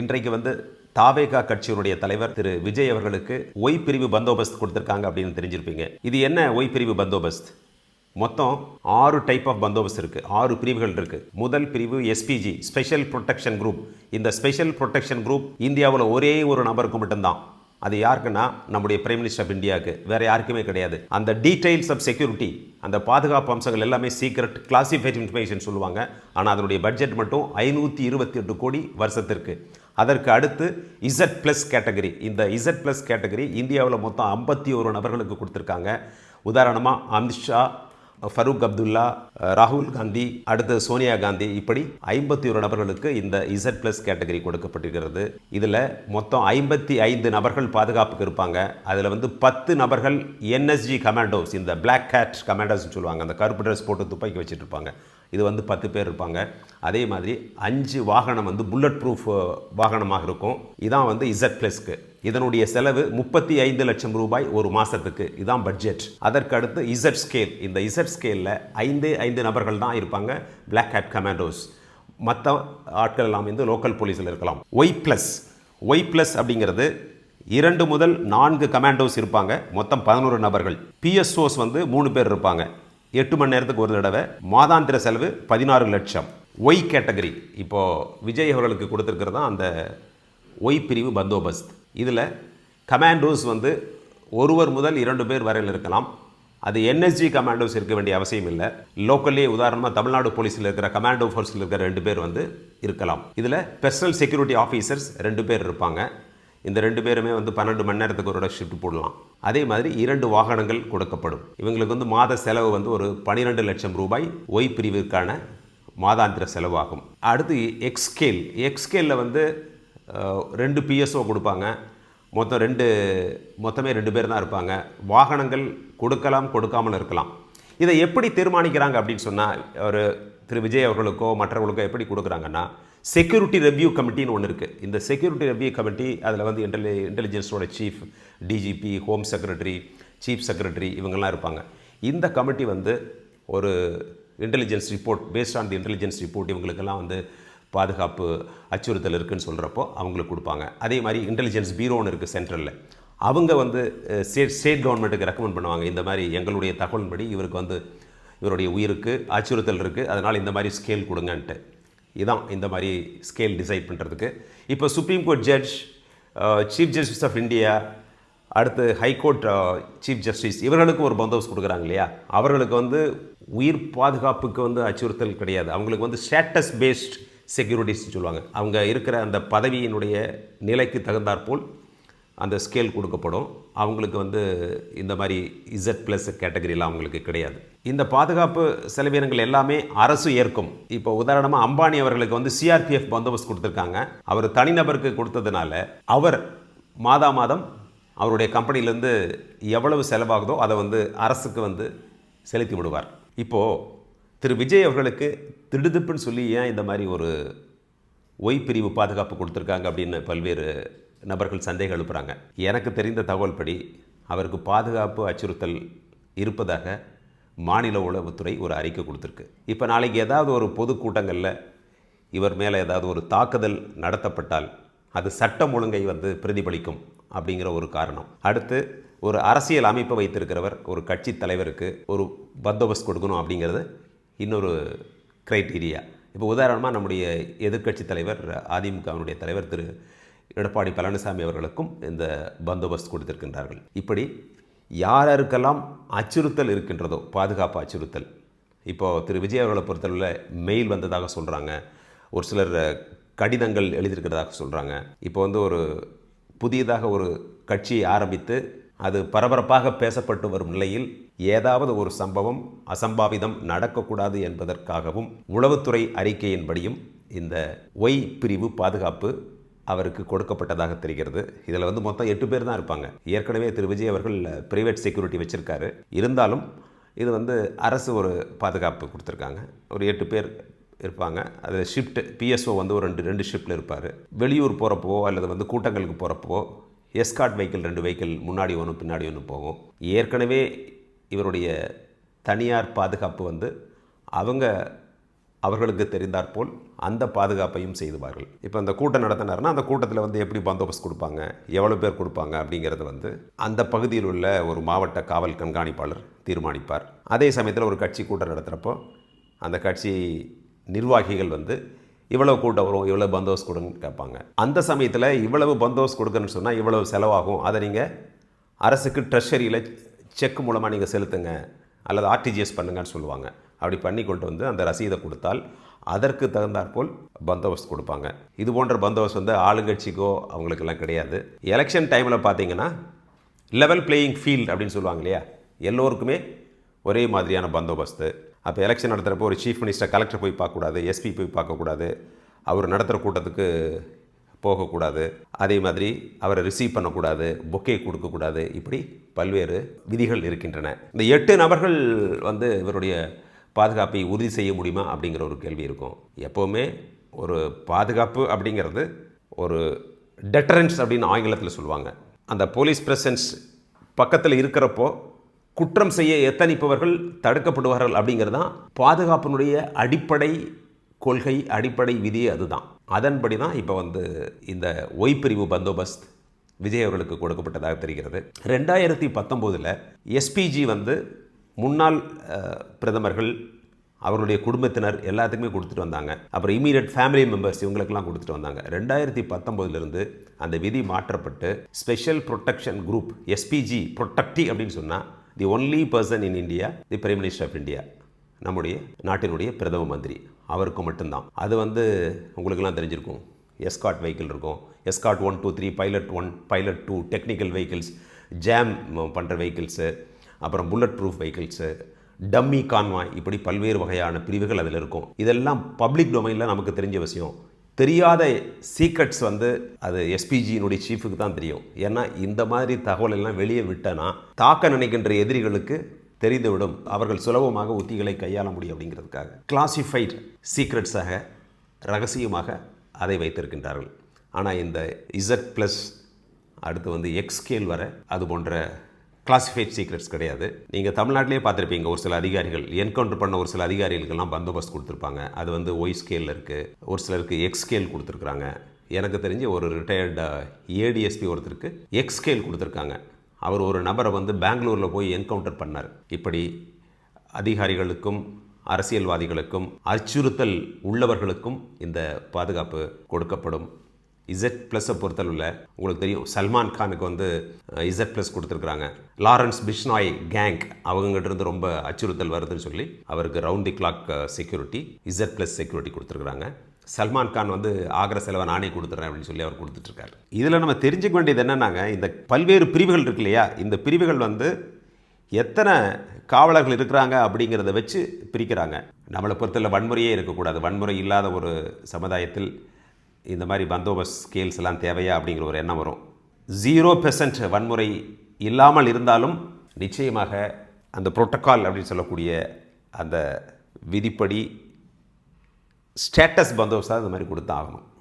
இன்றைக்கு வந்து தாவேகா கட்சியினுடைய தலைவர் திரு விஜய் அவர்களுக்கு ஒய் பிரிவு பந்தோபஸ்த் கொடுத்துருக்காங்க அப்படின்னு தெரிஞ்சிருப்பீங்க. இது என்ன ஒய் பிரிவு பந்தோபஸ்த்? மொத்தம் ஆறு டைப் ஆஃப் பந்தோபஸ்த் இருக்குது ஆறு பிரிவுகள் இருக்குது முதல் பிரிவு எஸ்பிஜி ஸ்பெஷல் ப்ரொடெக்ஷன் குரூப் இந்த ஸ்பெஷல் ப்ரொடெக்ஷன் குரூப் இந்தியாவில் ஒரே ஒரு நபருக்கு மட்டும்தான். அது யாருக்குன்னா நம்முடைய பிரைம் மினிஸ்டர் ஆஃப் இந்தியாவுக்கு வேறு யாருக்குமே கிடையாது. அந்த டீடைல்ஸ் ஆஃப் செக்யூரிட்டி அந்த பாதுகாப்பு அம்சங்கள் எல்லாமே சீக்ரெட் கிளாசிஃபைட் இன்ஃபர்மேஷன் சொல்லுவாங்க. ஆனால் அதனுடைய பட்ஜெட் மட்டும் ஐநூற்றி இருபத்தி எட்டு கோடி வருஷத்திற்கு. அதற்கு அடுத்து இசட் ப்ளஸ் கேட்டகரி இந்த இசட் ப்ளஸ் கேட்டகரி இந்தியாவில் மொத்தம் ஐம்பத்தி ஒரு நபர்களுக்கு கொடுத்துருக்காங்க. உதாரணமாக அமித்ஷா ஃபரூக் அப்துல்லா ராகுல் காந்தி அடுத்து சோனியா காந்தி. இப்படி ஐம்பத்தி ஒரு நபர்களுக்கு இந்த இசட் ப்ளஸ் கேட்டகரி கொடுக்கப்பட்டிருக்கிறது. இதில் மொத்தம் ஐம்பத்தி ஐந்து நபர்கள் பாதுகாப்புக்கு இருப்பாங்க. அதில் வந்து பத்து நபர்கள் என்எஸ்ஜி கமாண்டோஸ் இந்த பிளாக் கேட் கமாண்டோஸ்னு சொல்லுவாங்க. அந்த கருப்பு ட்ரெஸ் போட்டு துப்பாக்கி வச்சுட்டு இருப்பாங்க. இது வந்து பத்து பேர் இருப்பாங்க. அதே மாதிரி அஞ்சு வாகனம் வந்து புல்லட் ப்ரூஃப் வாகனமாக இருக்கும். இதான் வந்து இசட் ப்ளஸ்க்கு இதனுடைய செலவு முப்பத்தி ஐந்து லட்சம் ரூபாய் ஒரு மாதத்துக்கு இதான் பட்ஜெட் அதற்கு அடுத்து இசட் ஸ்கேல் இந்த இசட் ஸ்கேலில் ஐந்து ஐந்து நபர்கள் தான் இருப்பாங்க. பிளாக் ஹேட் கமாண்டோஸ் மற்ற ஆட்கள் எல்லாம் வந்து லோக்கல் போலீஸில் இருக்கலாம். ஒய் ப்ளஸ் ஒய் ப்ளஸ் அப்படிங்கிறது இரண்டு முதல் நான்கு கமாண்டோஸ் இருப்பாங்க. மொத்தம் பதினோரு நபர்கள். பிஎஸ்ஓஸ் வந்து மூணு பேர் இருப்பாங்க. எட்டு மணி நேரத்துக்கு ஒரு தடவை. மாதாந்திர செலவு பதினாறு லட்சம். ஒய் கேட்டகரி இப்போது விஜய் அவர்களுக்கு கொடுத்துருக்கிறது தான் அந்த ஒய் பிரிவு பந்தோபஸ்த். இதில் கமாண்டோஸ் வந்து ஒருவர் முதல் இரண்டு பேர் வரையில் இருக்கலாம். அது என்எஸ்ஜி கமாண்டோஸ் இருக்க வேண்டிய அவசியம் இல்லை. லோக்கல்லே உதாரணமாக தமிழ்நாடு போலீஸில் இருக்கிற கமாண்டோ ஃபோர்ஸில் இருக்கிற ரெண்டு பேர் வந்து இருக்கலாம். இதில் பர்சனல் செக்யூரிட்டி ஆஃபீஸர்ஸ் ரெண்டு பேர் இருப்பாங்க. இந்த ரெண்டு பேருமே வந்து பன்னெண்டு மணி நேரத்துக்கு ஒரு ஷிஃப்ட் போடலாம். அதே மாதிரி இரண்டு வாகனங்கள் கொடுக்கப்படும். இவங்களுக்கு வந்து மாத செலவு வந்து ஒரு பன்னிரெண்டு லட்சம் ரூபாய் ஒய் பிரிவிற்கான மாதாந்திர செலவாகும். அடுத்து எக்ஸ்கேல் எக்ஸ்கேலில் வந்து ரெண்டு பிஎஸ்ஓ கொடுப்பாங்க. மொத்தம் ரெண்டு மொத்தமே ரெண்டு பேர் தான் இருப்பாங்க. வாகனங்கள் கொடுக்கலாம் கொடுக்காமல் இருக்கலாம். இதை எப்படி தீர்மானிக்கிறாங்க அப்படின்னு சொன்னால் ஒரு திரு விஜய் அவர்களுக்கோ மற்றவர்களுக்கோ எப்படி கொடுக்குறாங்கன்னா செக்யூரிட்டி ரெவ்யூ கமிட்டின்னு ஒன்று இருக்குது இந்த செக்யூரிட்டி ரெவ்யூ கமிட்டி அதில் வந்து இன்டெலி இன்டெலிஜென்ஸோட chief DGP home secretary chief secretary இவங்கெல்லாம் இருப்பாங்க. இந்த கமிட்டி வந்து ஒரு intelligence report based on the intelligence report இவங்களுக்கெல்லாம் வந்து பாதுகாப்பு அச்சுறுத்தல் இருக்குன்னு சொல்கிறப்போ அவங்களுக்கு கொடுப்பாங்க. அதே மாதிரி இன்டெலிஜென்ஸ் பீரோன்னு இருக்குது சென்ட்ரலில் அவங்க வந்து ஸ்டேட் ஸ்டேட் கவர்மெண்ட்டுக்கு ரெக்கமெண்ட் பண்ணுவாங்க. இந்த மாதிரி எங்களுடைய தகவல்படி இவருக்கு வந்து இவருடைய உயிருக்கு அச்சுறுத்தல் இருக்குது அதனால் இந்த மாதிரி ஸ்கேல் கொடுங்கன்ட்டு. இதான் இந்த மாதிரி ஸ்கேல் டிசைட் பண்ணுறதுக்கு இப்போ supreme court judge chief justice of India அடுத்து ஹைகோர்ட் சீஃப் ஜஸ்டிஸ் இவர்களுக்கு ஒரு பந்தோபஸ்த் கொடுக்குறாங்க இல்லையா? அவர்களுக்கு வந்து உயிர் பாதுகாப்புக்கு வந்து அச்சுறுத்தல் கிடையாது. அவங்களுக்கு வந்து ஸ்டேட்டஸ் பேஸ்ட் செக்யூரிட்டிஸ்னு சொல்லுவாங்க. அவங்க இருக்கிற அந்த பதவியினுடைய நிலைக்கு தகுந்தாற்போல் அந்த ஸ்கேல் கொடுக்கப்படும். அவங்களுக்கு வந்து இந்த மாதிரி இசட் ப்ளஸ் கேட்டகரியெலாம் அவங்களுக்கு கிடையாது. இந்த பாதுகாப்பு செலவினங்கள் எல்லாமே அரசு ஏற்கும். இப்போ உதாரணமாக அம்பானி அவர்களுக்கு வந்து சிஆர்பிஎஃப் பந்தோபஸ்த் கொடுத்துருக்காங்க. அவர் தனிநபருக்கு கொடுத்ததுனால அவர் மாதா மாதம் அவருடைய கம்பெனிலேருந்து எவ்வளவு செலவாகுதோ அதை வந்து அரசுக்கு வந்து செலுத்தி விடுவார். இப்போது திரு விஜய் அவர்களுக்கு திடுதிப்புன்னு சொல்லி ஏன் இந்த மாதிரி ஒரு ஒய் பிரிவு பாதுகாப்பு கொடுத்துருக்காங்க அப்படின்னு பல்வேறு நபர்கள் சந்தேகம் எழுப்புகிறாங்க எனக்கு தெரிந்த தகவல் படி அவருக்கு பாதுகாப்பு அச்சுறுத்தல் இருப்பதாக மாநில உளவுத்துறை ஒரு அறிக்கை கொடுத்துருக்கு. இப்போ நாளைக்கு ஏதாவது ஒரு பொதுக்கூட்டங்களில் இவர் மேலே ஏதாவது ஒரு தாக்குதல் நடத்தப்பட்டால் அது சட்டம் ஒழுங்கை வந்து பிரதிபலிக்கும் அப்படிங்கிற ஒரு காரணம். அடுத்து ஒரு அரசியல் அமைப்பை வைத்திருக்கிறவர் ஒரு கட்சி தலைவருக்கு ஒரு பந்தோபஸ்த் கொடுக்கணும் அப்படிங்கிறது இன்னொரு க்ரைட்டீரியா இப்போ உதாரணமாக நம்முடைய எதிர்க்கட்சி தலைவர் அதிமுகவினுடைய தலைவர் திரு எடப்பாடி பழனிசாமி அவர்களுக்கும் இந்த பந்தோபஸ்த் கொடுத்திருக்கின்றார்கள். இப்படி யார் யாருக்கெல்லாம் அச்சுறுத்தல் இருக்கின்றதோ பாதுகாப்பு அச்சுறுத்தல் இப்போது திரு விஜய் அவர்களை பொறுத்தளவில் மெயில் வந்ததாக சொல்கிறாங்க ஒரு சிலர் கடிதங்கள் எழுதியிருக்கிறதாக சொல்கிறாங்க இப்போ வந்து ஒரு புதியதாக ஒரு கட்சியை ஆரம்பித்து அது பரபரப்பாக பேசப்பட்டு வரும் நிலையில் ஏதாவது ஒரு சம்பவம் அசம்பாவிதம் நடக்கக்கூடாது என்பதற்காகவும் உளவுத்துறை அறிக்கையின்படியும் இந்த ஒய் பிரிவு பாதுகாப்பு அவருக்கு கொடுக்கப்பட்டதாக தெரிகிறது. இதில் வந்து மொத்தம் எட்டு பேர் தான் இருப்பாங்க. ஏற்கனவே திரு விஜய் அவர்கள் ப்ரைவேட் செக்யூரிட்டி வச்சுருக்காரு. இருந்தாலும் இது வந்து அரசு ஒரு பாதுகாப்பு கொடுத்துருக்காங்க. ஒரு எட்டு பேர் இருப்பாங்க. அது ஷிஃப்ட் பிஎஸ்ஓ வந்து ஒரு ரெண்டு ரெண்டு ஷிஃப்ட்டில் இருப்பார். வெளியூர் போகிறப்போ அல்லது வந்து கூட்டங்களுக்கு போகிறப்போ எஸ்கார்ட் வெஹிக்கிள் ரெண்டு வெஹிக்கிள் முன்னாடி ஒன்று பின்னாடி ஒன்று போகும். ஏற்கனவே இவருடைய தனியார் பாதுகாப்பு வந்து அவங்க அவர்களுக்கு தெரிந்தாற்போல் அந்த பாதுகாப்பையும் செய்துவார்கள். இப்போ அந்த கூட்டம் நடத்தினார்னா அந்த கூட்டத்தில் வந்து எப்படி பந்தோபஸ்து கொடுப்பாங்க? எவ்வளோ பேர் கொடுப்பாங்க? அப்படிங்கிறது வந்து அந்த பகுதியில் உள்ள ஒரு மாவட்ட காவல் கண்காணிப்பாளர் தீர்மானிப்பார். அதே சமயத்தில் ஒரு கட்சி கூட்டம் நடத்துகிறப்போ அந்த கட்சி நிர்வாகிகள் வந்து இவ்வளவு கூட்டம் வரும் இவ்வளவு பந்தோஸ் கொடுங்கன்னு கேட்பாங்க. அந்த சமயத்தில் இவ்வளவு பந்தோபஸ்த் கொடுக்கணும்னு சொன்னால் இவ்வளவு செலவாகும். அதை நீங்கள் அரசுக்கு ட்ரெஷரியில் செக் மூலமாக நீங்கள் செலுத்துங்க. அல்லது ஆர்டிஜிஎஸ் பண்ணுங்கன்னு சொல்லுவாங்க. அப்படி பண்ணி கொண்டு வந்து அந்த ரசீதை கொடுத்தால் அதற்கு தகுந்தாற்போல் பந்தோபஸ்து கொடுப்பாங்க. இது போன்ற பந்தோபஸ்து வந்து ஆளுங்கட்சிக்கோ அவங்களுக்கெல்லாம் கிடையாது. எலெக்ஷன் டைமில் பார்த்தீங்கன்னா லெவல் பிளேயிங் ஃபீல்ட் அப்படின்னு சொல்லுவாங்க இல்லையா? எல்லோருக்குமே ஒரே மாதிரியான பந்தோபஸ்து. அப்போ எலெக்ஷன் நடத்துகிறப்போ ஒரு சீஃப் மினிஸ்டர் கலெக்டர் போய் பார்க்கக்கூடாது எஸ்பி போய் பார்க்கக்கூடாது அவர் நடத்துகிற கூட்டத்துக்கு போகக்கூடாது. அதே மாதிரி அவரை ரிசீவ் பண்ணக்கூடாது பொக்கே கொடுக்கக்கூடாது. இப்படி பல்வேறு விதிகள் இருக்கின்றன. இந்த எட்டு நபர்கள் வந்து இவருடைய பாதுகாப்பை உறுதி செய்ய முடியுமா அப்படிங்கிற ஒரு கேள்வி இருக்கும். எப்போவுமே ஒரு பாதுகாப்பு அப்படிங்கிறது ஒரு டெட்டரன்ஸ் அப்படின்னு ஆங்கிலத்தில் சொல்லுவாங்க. அந்த போலீஸ் பிரசன்ஸ் பக்கத்தில் இருக்கிறப்போ குற்றம் செய்ய எத்தனிப்பவர்கள் தடுக்கப்படுவார்கள் அப்படிங்கிறது தான் பாதுகாப்பினுடைய அடிப்படை கொள்கை அடிப்படை விதி அதுதான். அதன்படி தான் இப்போ வந்து இந்த ஒய்பிரிவு பந்தோபஸ்த் விஜய் அவர்களுக்கு கொடுக்கப்பட்டதாக தெரிகிறது. ரெண்டாயிரத்தி பத்தொம்போதில் எஸ்பிஜி வந்து முன்னாள் பிரதமர்கள் அவருடைய குடும்பத்தினர் எல்லாத்துக்குமே கொடுத்துட்டு வந்தாங்க. அப்புறம் இமீடியட் ஃபேமிலி மெம்பர்ஸ் இவங்களுக்கெல்லாம் கொடுத்துட்டு வந்தாங்க. ரெண்டாயிரத்தி பத்தொம்போதுலேருந்து அந்த விதி மாற்றப்பட்டு special protection group SPG protectee அப்படின்னு சொன்னால் the only person in India the prime minister of India நம்முடைய நாட்டினுடைய பிரதம மந்திரி. அவருக்கு மட்டும்தான். அது வந்து உங்களுக்கெல்லாம் தெரிஞ்சிருக்கும். எஸ்காட் வெஹிக்கிள் இருக்கும். Escort one two three pilot one pilot two technical vehicles jam பண்ணுற வெஹிக்கிள்ஸு அப்புறம் bullet proof vehicles dummy convoy இப்படி பல்வேறு வகையான பிரிவுகள் அதில் இருக்கும். இதெல்லாம் பப்ளிக் டொமைனில் நமக்கு தெரிஞ்ச விஷயம். தெரியாத சீக்ரெட்ஸ் வந்து அது எஸ்பிஜியினுடைய சீஃபுக்கு தான் தெரியும். ஏன்னா இந்த மாதிரி தகவல் எல்லாம் வெளியே விட்டனா தாக்க நினைக்கின்ற எதிரிகளுக்கு தெரிந்துவிடும். அவர்கள் சுலபமாக உத்திகளை கையாள முடியும் அப்படிங்கிறதுக்காக. கிளாசிஃபைட் சீக்ரெட்ஸாக ரகசியமாக அதை வைத்திருக்கின்றார்கள். ஆனால் இந்த இசட் ப்ளஸ் அடுத்து வந்து எக்ஸ்கேல் வர அது போன்ற கிளாசிஃபைட் சீக்ரெட்ஸ் கிடையாது. நீங்கள் தமிழ்நாட்டிலே பார்த்துருப்பீங்க ஒரு சில அதிகாரிகள் என்கவுண்டர் பண்ண ஒரு சில அதிகாரிகளுக்கெல்லாம் பந்தோபஸ்த் கொடுத்துருப்பாங்க. அது வந்து ஒய் ஸ்கேலில் இருக்குது ஒரு சிலருக்கு எக்ஸ் ஸ்கேல் கொடுத்துருக்குறாங்க. எனக்கு தெரிஞ்சு ஒரு ரிட்டையர்டு ஏடிஎஸ்பி ஒருத்தருக்கு எக்ஸ் ஸ்கேல் கொடுத்துருக்காங்க. அவர் ஒரு நபரை வந்து பெங்களூரில் போய் என்கவுண்டர் பண்ணார். இப்படி அதிகாரிகளுக்கும் அரசியல்வாதிகளுக்கும் அச்சுறுத்தல் உள்ளவர்களுக்கும் இந்த பாதுகாப்பு கொடுக்கப்படும். இசட் ப்ளஸை பொறுத்தளவில் உங்களுக்கு தெரியும் சல்மான் கானுக்கு வந்து இசட் ப்ளஸ் கொடுத்துருக்குறாங்க. லாரன்ஸ் பிஷ்னாய் கேங் அவங்ககிட்ட இருந்து ரொம்ப அச்சுறுத்தல் வருதுன்னு சொல்லி அவருக்கு round the clock security Z plus security கொடுத்துருக்குறாங்க. சல்மான் கான் வந்து ஆகிற செலவை நானே கொடுத்துட்றேன் அப்படின்னு சொல்லி அவர் கொடுத்துட்ருக்காரு. இதில் நம்ம தெரிஞ்சுக்க வேண்டியது என்னன்னாங்க இந்த பல்வேறு பிரிவுகள் இருக்கு இல்லையா? இந்த பிரிவுகள் வந்து எத்தனை காவலர்கள் இருக்கிறாங்க அப்படிங்கிறத வச்சு பிரிக்கிறாங்க. நம்மளை பொறுத்தல வன்முறையே இருக்கக்கூடாது. வன்முறை இல்லாத ஒரு சமுதாயத்தில் இந்த மாதிரி பந்தோபஸ்த் ஸ்கேல்ஸ் எல்லாம் தேவையா அப்படிங்கிற ஒரு எண்ணம் வரும். ஜீரோ பெர்சன்ட் வன்முறை இல்லாமல் இருந்தாலும் நிச்சயமாக அந்த புரோட்டோக்கால் அப்படின்னு சொல்லக்கூடிய அந்த விதிப்படி ஸ்டேட்டஸ் பந்தோபஸ்தாக இந்த மாதிரி கொடுத்தாகணும்